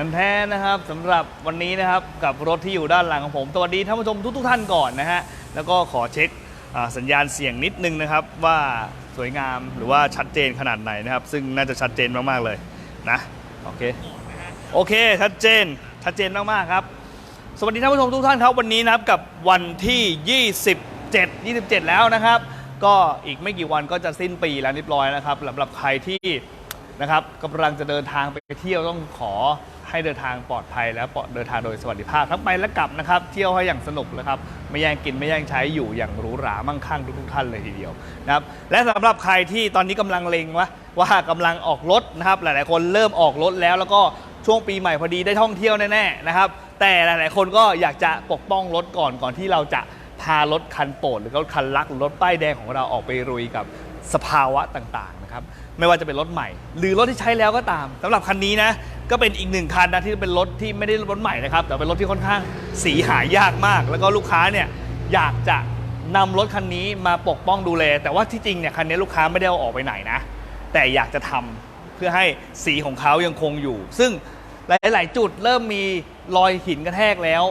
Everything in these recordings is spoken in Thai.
นั้นแท้นะครับสำหรับวันนี้นะครับกับรถที่อยู่ด้านหลังของผมสวัสดีท่านผู้ชมทุกๆท่านก่อนนะฮะแล้วก็ขอเช็คสัญญาณเสียงนิดนึงนะครับว่าสวยงามหรือว่าชัดเจนขนาดไหนนะครับ ซึ่งน่าจะชัดเจนมากๆเลยนะโอเคโอเคชัดเจนชัดเจนมากๆครับ สวัสดีท่านผู้ชมทุกท่านครับวันนี้นะครับกับวันที่ 27 27 แล้วนะครับ ก็อีกไม่กี่วันก็จะสิ้นปีแล้วเรียบร้อยนะครับสำหรับใครที่นะครับกำลังจะเดินทางไปเที่ยวต้องขอ ให้เดินทางปลอดภัย และปลอดเดินทางโดยสวัสดิภาพทั้งไปและกลับนะครับเที่ยวให้อย่างสนุกนะครับไม่แย่งกินไม่แย่งใช้อยู่อย่างหรูหรามั่งคั่งทุกๆท่านเลยทีเดียวนะครับและสำหรับใครที่ตอนนี้กำลังเลงว่าว่ากำลังออกรถนะครับหลายๆ คนเริ่มออกรถแล้ว แล้วก็ช่วงปีใหม่พอดีได้ท่องเที่ยวแน่ๆนะครับแต่หลายๆ คนก็อยากจะปกป้องรถก่อนก่อนที่เราจะพารถคันโปรดหรือรถคันรักหรือรถป้ายแดงของเราออกไปรุยกับสภาวะต่างๆ ครับ ไม่ว่าจะเป็นรถใหม่ หรือรถที่ใช้แล้วก็ตามสำหรับคันนี้นะ ก็เป็นอีกหนึ่งคันนะที่เป็นรถที่ไม่ได้รถใหม่นะครับ แต่เป็นรถที่ค่อนข้างสีหายากมาก แล้วก็ลูกค้าเนี่ยอยากจะนำรถคันนี้มาปกป้องดูแล แต่ว่าที่จริงเนี่ยคันนี้ลูกค้าไม่ได้เอาออกไปไหนนะ แต่อยากจะทำเพื่อให้สีของเขายังคงอยู่ ซึ่งหลาย ๆ จุดเริ่มมีรอยหินกระแทกแล้ว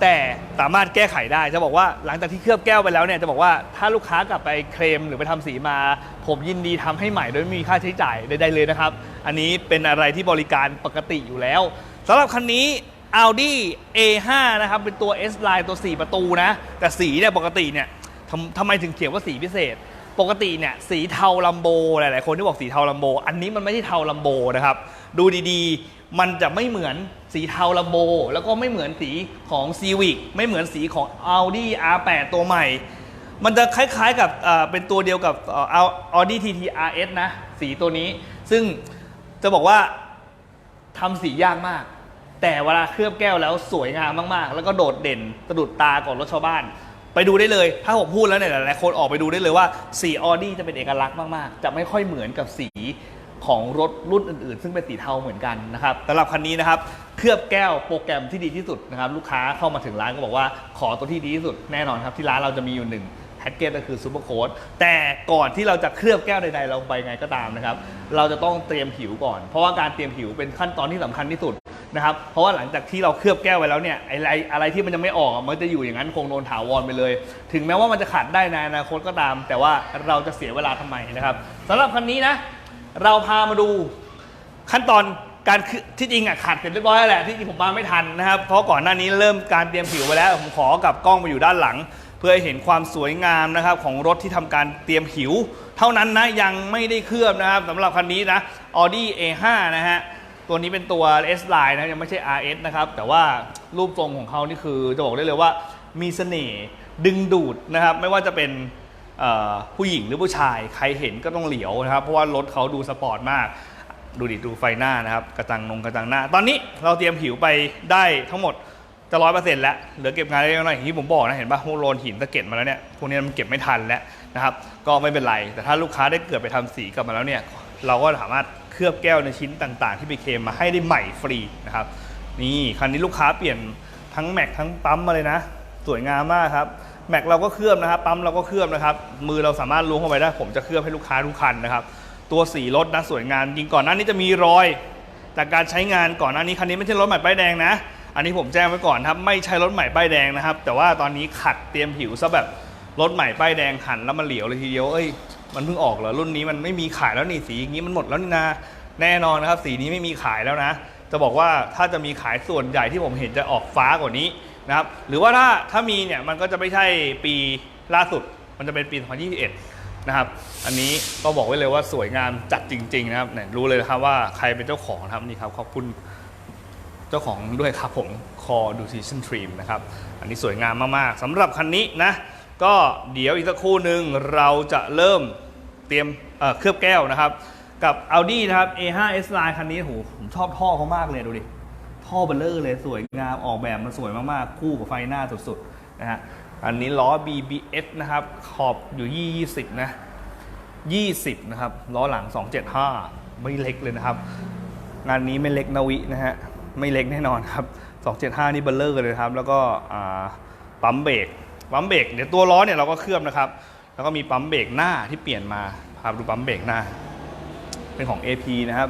แต่สามารถแก้ไขได้จะบอกว่าหลังจากที่เคลือบแก้วไปแล้วเนี่ยจะบอกว่าถ้าลูกค้ากลับไปเคลมหรือไปทำสีมา ผมยินดีทำให้ใหม่โดยไม่มีค่าใช้จ่ายใดๆเลยนะครับ อันนี้เป็นอะไรที่บริการปกติอยู่แล้วสำหรับคันนี้ Audi A5 นะครับเป็นตัว S Line ตัว 4 ประตูนะแต่สีเนี่ยปกติเนี่ยทำทำไมถึงเขียนว่าสีพิเศษ ปกติเนี่ยสีเทาลัมโบหลายๆคนที่บอกสีเทาลัมโบ อันนี้มันไม่ใช่เทาลัมโบนะครับดูดีๆ มันจะไม่เหมือน สีเทาลัมโบ แล้วก็ไม่เหมือนสีของ Civic ไม่เหมือนสีของ Audi R8 ตัวใหม่ มันจะคล้ายๆกับเป็นตัวเดียวกับเอ่อ Audi TT RS นะ สีตัวนี้ ซึ่งจะบอกว่าทำสียากมาก แต่เวลาเคลือบแก้วแล้วสวยงามมากๆ แล้วก็โดดเด่นสะดุดตาก่อนรถชาวบ้าน ไปดูได้เลย ถ้าผมพูดแล้วเนี่ยหลายๆคนออกไปดูได้เลยว่าสีออดี้จะเป็นเอกลักษณ์มากๆ จะไม่ค่อยเหมือนกับสี ของรถรุ่นอื่นๆ ซึ่งเป็นสีเทาเหมือนกันนะครับสำหรับคันนี้นะครับเคลือบแก้วโปรแกรมที่ดีที่สุดนะครับลูกค้าเข้ามาถึงร้านก็บอกว่าขอตัวที่ดีที่สุดแน่นอนครับที่ร้านเราจะมีอยู่หนึ่งแพ็กเกจก็คือซูเปอร์โค้ดแต่ก่อนที่เราจะเคลือบแก้วใดๆลงไปไงก็ตามนะครับเราจะต้องเตรียมผิวก่อน เพราะว่าการเตรียมผิวเป็นขั้นตอนที่สำคัญที่สุดนะครับเพราะว่าหลังจากที่เราเคลือบแก้วไว้แล้วเนี่ยอะไรอะไรที่มันยังไม่ออกมันจะอยู่อย่างนั้นคงโดนถาวรไปเลย ถึงแม้ว่ามันจะขัดได้ในอนาคตก็ตาม แต่ว่าเราจะเสียเวลาทำไมนะครับสำหรับคันนี้นะ เราพามาดูขั้นตอนการคือที่จริงอะขัดเสร็จเรียบร้อยแล้วแหละที่จริงผมมาไม่ทันนะครับ เพราะก่อนหน้านี้เริ่มการเตรียมผิวไปแล้ว ผมขอกับกล้องมาอยู่ด้านหลัง เพื่อให้เห็นความสวยงามนะครับของรถที่ทำการเตรียมผิว เท่านั้นนะยังไม่ได้เคลือบนะครับสำหรับคันนี้นะ Audi A5 นะฮะตัวนี้เป็นตัว S Line นะยังไม่ใช่ RS นะครับแต่ว่ารูปทรงของเขานี่คือจะบอกได้เลยว่ามีเสน่ห์ดึงดูดนะครับไม่ว่าจะเป็น ผู้หญิงหรือผู้ชายใครเห็นก็ต้องเหลียวนะครับ เพราะว่ารถเขาดูสปอร์ตมาก ดูดิดูไฟหน้านะครับ กระจังนงกระจังหน้า ตอนนี้เราเตรียมผิวไปได้ทั้งหมดจะร้อยเปอร์เซ็นต์แล้ว เหลือเก็บงานได้เล็กน้อยอย่างที่ผมบอกนะ เห็นป่ะพวกโรนหินตะเก็ดมาแล้วเนี่ย พวกนี้มันเก็บไม่ทันแล้วนะครับ ก็ไม่เป็นไร แต่ถ้าลูกค้าได้เกิดไปทำสีกลับมาแล้วเนี่ย เราก็สามารถเคลือบแก้วในชิ้นต่าง ๆ ที่ไปเคลมมาให้ได้ใหม่ฟรีนะครับ นี่คันนี้ลูกค้าเปลี่ยนทั้งแม็กทั้งปั๊มมาเลยนะ สวยงามมากครับ แม็กเราก็เคลือบนะครับปั๊มเราก็เคลือบนะครับมือเราสามารถล้วงเข้าไปได้ ผมจะเคลือบให้ลูกค้าทุกคันนะครับตัวสีรถนะสวยงามจริงก่อนหน้านี้จะมีรอย จากการใช้งานก่อนหน้านี้คันนี้ไม่ใช่รถใหม่ป้ายแดงนะ อันนี้ผมแจ้งไว้ก่อนครับไม่ใช่รถใหม่ป้ายแดงนะครับ แต่ว่าตอนนี้ขัดเตรียมผิวซะแบบรถใหม่ป้ายแดงหันแล้วมันเหลียวเลยทีเดียวเอ้ยมันเพิ่งออกเหรอรุ่นนี้มันไม่มีขายแล้วนี่สีอย่างนี้มันหมดแล้วนี่นาแน่นอนนะครับสีนี้ไม่มีขายแล้วนะ จะบอกว่าถ้าจะมีขายส่วนใหญ่ที่ผมเห็นจะออกฟ้ากว่านี้ นะครับหรือว่าถ้าถ้ามีเนี่ยมันก็จะไม่ใช่ปีล่าสุด มันจะเป็นปี 2021 นะครับ อันนี้ก็บอกไว้เลยว่าสวยงามจัดจริง ๆ นะครับเนี่ยรู้เลยนะครับว่าใครเป็นเจ้าของนะครับนี่ครับขอบคุณเจ้าของด้วยครับผม Core Decision Trim นะครับ อันนี้สวยงามมากๆสำหรับคันนี้นะ ก็เดี๋ยวอีกสักครู่หนึ่งเราจะเริ่มเตรียมเเคลือบแก้วนะครับ กับ Audi นะครับ A5 S Line คันนี้โหผมชอบท่อเขามากเลยดูดิ ท่อเบลเลอร์เลยสวยงามออกแบบมันสวยมากๆ คู่กับไฟหน้าสุดๆนะฮะอันนี้ล้อ BBS นะครับ ขอบอยู่ 20 นะ 20 นะครับ ล้อหลัง 275 ไม่เล็กเลยนะครับ งานนี้ไม่เล็กนาวินะฮะ ไม่เล็กแน่นอนครับ 275 นี่เบลเลอร์เลยครับ แล้วก็ปั๊มเบรก ปั๊มเบรก เดี๋ยวตัวล้อเนี่ยเราก็เคลือบนะครับ แล้วก็มีปั๊มเบรกหน้าที่เปลี่ยนมาพาไปดูปั๊มเบรกหน้า เป็นของ AP นะครับ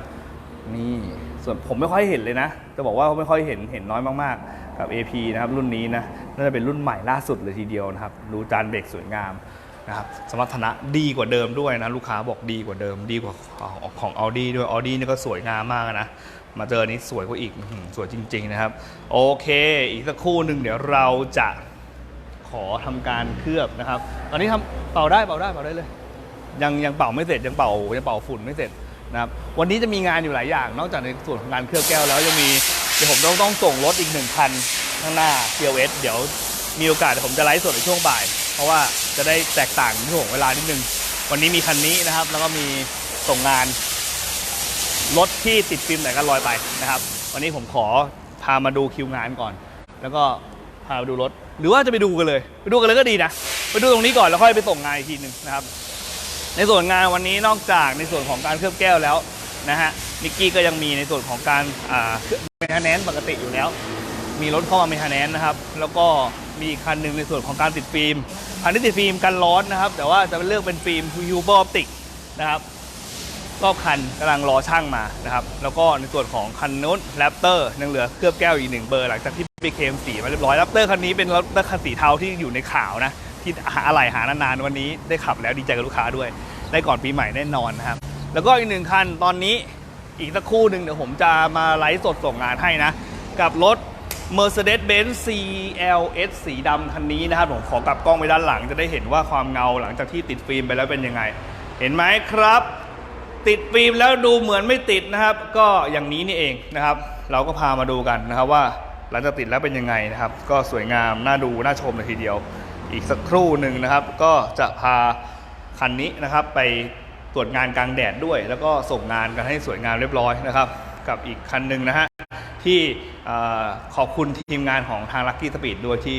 นี่ส่วนผมไม่ค่อยเห็นเลยนะ จะบอกว่าไม่ค่อยเห็นเห็นน้อยมากๆ กับ AP นะครับรุ่นนี้นะน่าจะเป็นรุ่นใหม่ล่าสุดเลยทีเดียวนะครับ ดูจานเบรกสวยงามนะครับสมรรถนะดีกว่าเดิมด้วยนะ ลูกค้าบอกดีกว่าเดิมดีกว่าของของ Audi ด้วย Audi นี่ก็สวยงามมากนะ มาเจอนี้สวยกว่าอีกสวยจริง ๆนะครับ โอเค อีกสักครู่หนึ่งเดี๋ยวเราจะขอทำการเคลือบนะครับ ตอนนี้ทำเป่าได้เป่าได้เป่าได้เลย ยังยังเป่าไม่เสร็จยังเป่ายังเป่าฝุ่นไม่เสร็จ นะครับวันนี้จะมีงานอยู่หลายอย่าง นอกจากในส่วนของงานเคลือบแก้วแล้วยังมีเดี๋ยวผมต้องต้องส่งรถอีกหนึ่งคันข้างหน้า PLS เดี๋ยวมีโอกาสเดี๋ยวผมจะไลฟ์สดในช่วงบ่าย เพราะว่าจะได้แตกต่างในช่วงของเวลานิดนึง วันนี้มีคันนี้นะครับ แล้วก็มีส่งงานรถที่ติดฟิล์มไหนกันลอยไปนะครับ วันนี้ผมขอพามาดูคิวงานก่อน แล้วก็พามาดูรถ หรือว่าจะไปดูกันเลย ไปดูกันเลยก็ดีนะ ไปดูตรงนี้ก่อนแล้วค่อยไปส่งงานอีกทีหนึ่งนะครับ ในส่วนงานวันนี้นอกจากในส่วนของการเคลือบแก้วแล้วนะฮะนิกกี้ก็ยังมีในส่วนของการอ่าเมนเทนแนนปกติอยู่แล้ว มีรถเข้ามาเมนเทนแนนนะครับ แล้วก็มีอีกคันหนึ่งในส่วนของการติดฟิล์มคันที่ติดฟิล์มกันร้อนนะครับ แต่ว่าจะเป็นเลือกเป็นฟิล์มยูเบอร์ออปติกนะครับรอบคันกำลังรอช่างมานะครับ แล้วก็ในส่วนของคันนู้นแรปเตอร์ยังเหลือเคลือบแก้วอีกหนึ่งเบอร์หลังจากที่ไปเคลมสีมาเรียบร้อยแรปเตอร์คันนี้เป็นรถคันสีเทาที่อยู่ในข่าวนะ ที่หาอะไรหานานๆวันนี้ได้ขับแล้วดีใจกับลูกค้าด้วย ได้ก่อนปีใหม่แน่นอนนะครับ แล้วก็อีกหนึ่งคันตอนนี้อีกสักครู่หนึ่งเดี๋ยวผมจะมาไลฟ์สดส่งงานให้นะ กับรถ Mercedes-Benz CLS สีดำคันนี้นะครับ ผมขอกลับกล้องไปด้านหลังจะได้เห็นว่าความเงาหลังจากที่ติดฟิล์มไปแล้วเป็นยังไง เห็นไหมครับ ติดฟิล์มแล้วดูเหมือนไม่ติดนะครับ ก็อย่างนี้นี่เองนะครับ เราก็พามาดูกันนะครับว่าหลังจากติดแล้วเป็นยังไงนะครับ ก็สวยงามน่าดูน่าชมเลยทีเดียว อีกสักครู่หนึ่งนะครับ ก็จะพาคันนี้นะครับ ไปตรวจงานกลางแดดด้วย แล้วก็ส่งงานกันให้สวยงามเรียบร้อยนะครับ กับอีกคันหนึ่งนะฮะที่ขอบคุณทีมงานของทาง Lucky Speed ด้วยที่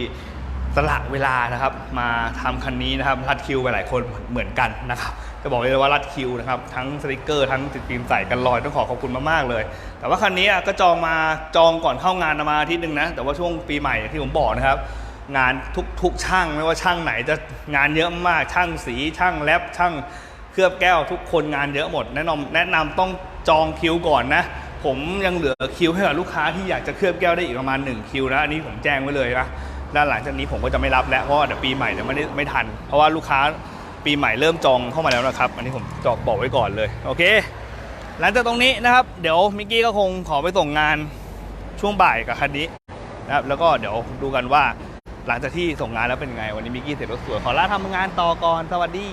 สละเวลานะครับ มาทำคันนี้นะครับรัดคิวไปหลายคนเหมือนกันนะครับจะบอกเลยว่ารัดคิวนะครับทั้งสติกเกอร์ทั้งติดฟิล์มใส่กันลอยต้องขอขอบคุณมากๆเลย แต่ว่าคันนี้อะก็จองมาจองก่อนเข้างานมาอาทิตย์หนึ่งนะแต่ว่าช่วงปีใหม่ที่ผมบอกนะครับ งานทุกทุกช่างไม่ว่าช่างไหนจะงานเยอะมากช่างสีช่างแรปช่างเคลือบแก้วทุกคนงานเยอะหมด แนะนำแนะนำต้องจองคิวก่อนนะ ผมยังเหลือคิวให้กับลูกค้าที่อยากจะเคลือบแก้วได้อีกประมาณ1คิวนะอันนี้ผมแจ้งไว้เลยนะด้านหลังจากนี้ผมก็จะไม่รับแล้วเพราะว่าเดี๋ยวปีใหม่จะไม่ได้ไม่ทัน เพราะว่าลูกค้าปีใหม่เริ่มจองเข้ามาแล้วนะครับ อันนี้ผมจอกบอกไว้ก่อนเลยโอเค หลังจากตรงนี้นะครับ เดี๋ยวมิกกี้ก็คงขอไปส่งงานช่วงบ่ายกับคันนี้นะครับแล้วก็เดี๋ยวดูกันว่า หลังจากที่ส่งงานแล้วเป็นไง วันนี้มิกกี้เสร็จรถสวย ขอลาทำงานต่อก่อน สวัสดี